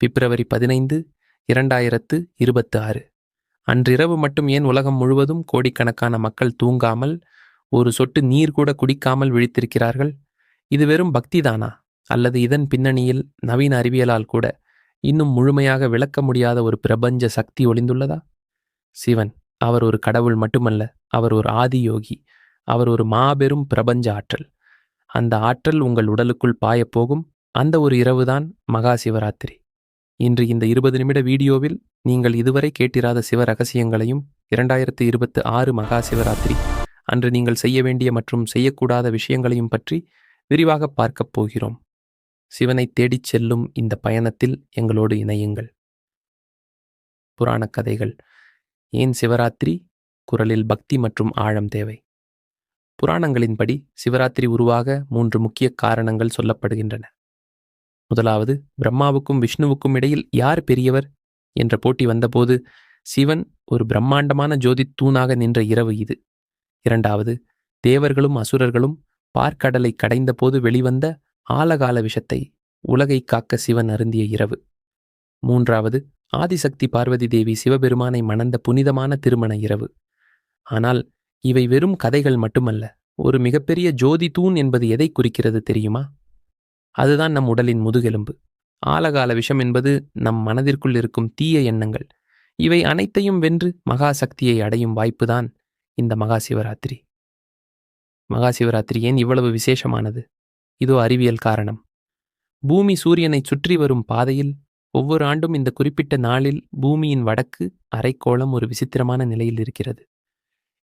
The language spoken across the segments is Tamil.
பிப்ரவரி பதினைந்து இரண்டாயிரத்து இருபத்து ஆறு அன்றிரவு மட்டும் ஏன் உலகம் முழுவதும் கோடிக்கணக்கான மக்கள் தூங்காமல் ஒரு சொட்டு நீர் கூட குடிக்காமல் விழித்திருக்கிறார்கள்? இது வெறும் பக்திதானா? அல்லது இதன் பின்னணியில் நவீன அறிவியலால் கூட இன்னும் முழுமையாக விளக்க முடியாத ஒரு பிரபஞ்ச சக்தி ஒளிந்துள்ளதா? சிவன் அவர் ஒரு கடவுள் மட்டுமல்ல அவர் ஒரு ஆதியோகி அவர் ஒரு மாபெரும் பிரபஞ்ச ஆற்றல். அந்த ஆற்றல் உங்கள் உடலுக்குள் பாயப்போகும் அந்த ஒரு இரவுதான் மகா சிவராத்திரி. இன்று இந்த இருபது நிமிட வீடியோவில் நீங்கள் இதுவரை கேட்டிராத சிவ ரகசியங்களையும் இரண்டாயிரத்து இருபத்து ஆறு மகா சிவராத்திரி அன்று நீங்கள் செய்ய வேண்டிய மற்றும் செய்யக்கூடாத விஷயங்களையும் பற்றி விரிவாக பார்க்கப் போகிறோம். சிவனை தேடிச் செல்லும் இந்த பயணத்தில் எங்களோடு இணையுங்கள். புராணக் கதைகள் ஏன் சிவராத்திரி? குரலில் பக்தி மற்றும் ஆழம் தேவை. புராணங்களின்படி சிவராத்திரி உருவாக மூன்று முக்கிய காரணங்கள் சொல்லப்படுகின்றன. முதலாவது பிரம்மாவுக்கும் விஷ்ணுவுக்கும் இடையில் யார் பெரியவர்? என்ற போட்டி வந்தபோது சிவன் ஒரு பிரம்மாண்டமான ஜோதி தூணாக நின்ற இரவு இது. இரண்டாவது தேவர்களும் அசுரர்களும் பார்க்கடலை கடைந்தபோது வெளிவந்த ஆலகால விஷத்தை உலகை காக்க சிவன் அருந்திய இரவு. மூன்றாவது ஆதிசக்தி பார்வதி தேவி சிவபெருமானை மணந்த புனிதமான திருமண இரவு. ஆனால் இவை வெறும் கதைகள் மட்டுமல்ல ஒரு மிகப்பெரிய ஜோதி தூண் என்பது எதை குறிக்கிறது தெரியுமா? அதுதான் நம் உடலின் முதுகெலும்பு. ஆலகால விஷம் என்பது நம் மனதிற்குள் இருக்கும் தீய எண்ணங்கள். இவை அனைத்தையும் வென்று மகா சக்தியை அடையும் வாய்ப்புதான் இந்த மகா சிவராத்திரி மகா சிவராத்திரி ஏன் இவ்வளவு விசேஷமானது? இதோ அறிவியல் காரணம். பூமி சூரியனை சுற்றி வரும் பாதையில் ஒவ்வொரு ஆண்டும் இந்த குறிப்பிட்ட நாளில் பூமியின் வடக்கு அரைக்கோளம் ஒரு விசித்திரமான நிலையில் இருக்கிறது.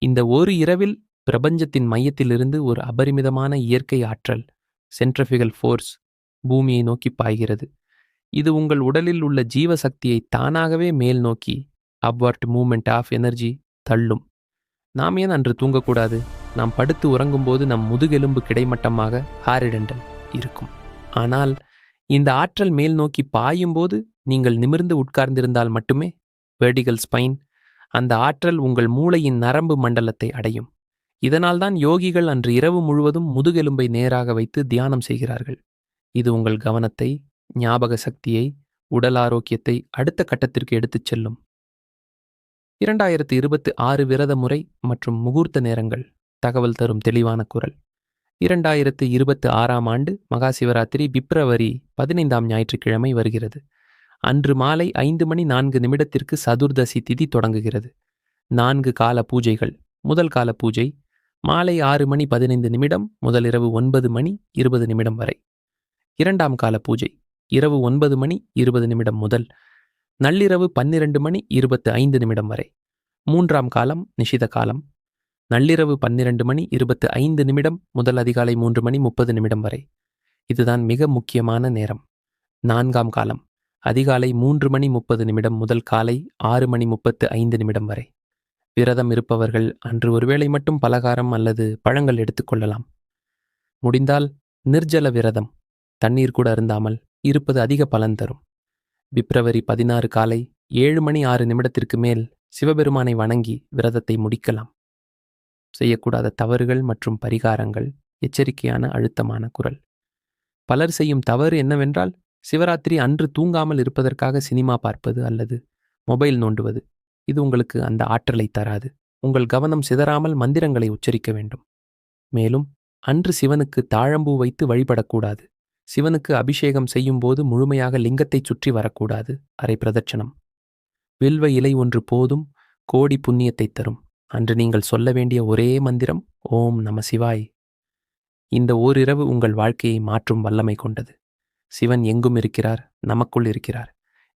இந்த ஒரு இரவில் பிரபஞ்சத்தின் மையத்திலிருந்து ஒரு அபரிமிதமான இயற்கை ஆற்றல் சென்ட்ரஃபிகல் ஃபோர்ஸ் பூமியை நோக்கி பாய்கிறது. இது உங்கள் உடலில் உள்ள ஜீவசக்தியை தானாகவே மேல் நோக்கி அப்வர்ட் மூமெண்ட் ஆஃப் எனர்ஜி தள்ளும். நாம் ஏன் அன்று தூங்கக்கூடாது? நாம் படுத்து உறங்கும்போது நம் முதுகெலும்பு கிடைமட்டமாக ஹாரிடென்டல் இருக்கும். ஆனால் இந்த ஆற்றல் மேல் நோக்கி பாயும்போது நீங்கள் நிமிர்ந்து உட்கார்ந்திருந்தால் மட்டுமே வெர்டிகல் ஸ்பைன் அந்த ஆற்றல் உங்கள் மூளையின் நரம்பு மண்டலத்தை அடையும். இதனால்தான் யோகிகள் அன்று இரவு முழுவதும் முதுகெலும்பை நேராக வைத்து தியானம் செய்கிறார்கள். இது உங்கள் கவனத்தை ஞாபக சக்தியை உடல் ஆரோக்கியத்தை அடுத்த கட்டத்திற்கு எடுத்துச் செல்லும். இரண்டாயிரத்து இருபத்து ஆறு விரத முறை மற்றும் முகூர்த்த நேரங்கள். தகவல் தரும் தெளிவான குரல். இரண்டாயிரத்து இருபத்து ஆறாம் ஆண்டு மகா சிவராத்திரி பிப்ரவரி பதினைந்தாம் ஞாயிற்றுக்கிழமை வருகிறது. அன்று மாலை ஐந்து மணி நான்கு நிமிடத்திற்கு சதுர்தசி திதி தொடங்குகிறது. நான்கு கால பூஜைகள். முதல் கால பூஜை மாலை ஆறு மணி பதினைந்து நிமிடம் முதல் இரவு ஒன்பது மணி இருபது நிமிடம் வரை. இரண்டாம் கால பூஜை இரவு ஒன்பது மணி இருபது நிமிடம் முதல் நள்ளிரவு பன்னிரண்டு மணி இருபத்து ஐந்து நிமிடம் வரை. மூன்றாம் காலம் நிஷித காலம். நள்ளிரவு பன்னிரண்டு மணி இருபத்து ஐந்து நிமிடம் முதல் அதிகாலை மூன்று மணி முப்பது நிமிடம் வரை. இதுதான் மிக முக்கியமான நேரம். நான்காம் காலம் அதிகாலை மூன்று மணி முப்பது நிமிடம் முதல் காலை ஆறு மணி முப்பத்து ஐந்து நிமிடம் வரை. விரதம் இருப்பவர்கள் அன்று ஒருவேளை மட்டும் பலகாரம் அல்லது பழங்கள் எடுத்துக்கொள்ளலாம் முடிந்தால் நிர்ஜல விரதம். தண்ணீர் கூட அருந்தாமல் இருப்பது அதிக பலன் தரும். பிப்ரவரி பதினாறு காலை ஏழு மணி ஆறு நிமிடத்திற்கு மேல் சிவபெருமானை வணங்கி விரதத்தை முடிக்கலாம். செய்யக்கூடாத தவறுகள் மற்றும் பரிகாரங்கள் எச்சரிக்கையான அழுத்தமான குரல். பலர் செய்யும் தவறு என்னவென்றால் சிவராத்திரி அன்று தூங்காமல் இருப்பதற்காக சினிமா பார்ப்பது அல்லது மொபைல் நோண்டுவது. இது உங்களுக்கு அந்த ஆற்றலை தராது. உங்கள் கவனம் சிதறாமல் மந்திரங்களை உச்சரிக்க வேண்டும். மேலும் அன்று சிவனுக்கு தாழம்பூ வைத்து வழிபடக்கூடாது. சிவனுக்கு அபிஷேகம் செய்யும்போது முழுமையாக லிங்கத்தைச் சுற்றி வரக்கூடாது. அரை பிரதட்சணம். வில்வ இலை ஒன்று போதும் கோடி புண்ணியத்தை தரும். அன்று நீங்கள் சொல்ல வேண்டிய ஒரே மந்திரம் ஓம் நம சிவாய். இந்த ஓரிரவு உங்கள் வாழ்க்கையை மாற்றும் வல்லமை கொண்டது. சிவன் எங்கும் இருக்கிறார் நமக்குள் இருக்கிறார்.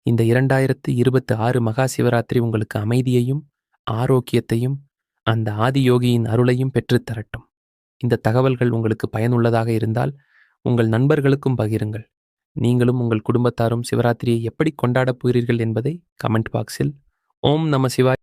இந்த இரண்டாயிரத்து இருபத்தி ஆறு மகா சிவராத்திரி உங்களுக்கு அமைதியையும் ஆரோக்கியத்தையும் அந்த ஆதியோகியின் அருளையும் பெற்றுத்தரட்டும் இந்த தகவல்கள் உங்களுக்கு பயனுள்ளதாக இருந்தால் உங்கள் நண்பர்களுக்கும் பகிருங்கள். நீங்களும் உங்கள் குடும்பத்தாரும் சிவராத்திரியை எப்படி கொண்டாடப் போகிறீர்கள் என்பதை கமெண்ட் பாக்ஸில் ஓம் நம சிவாய்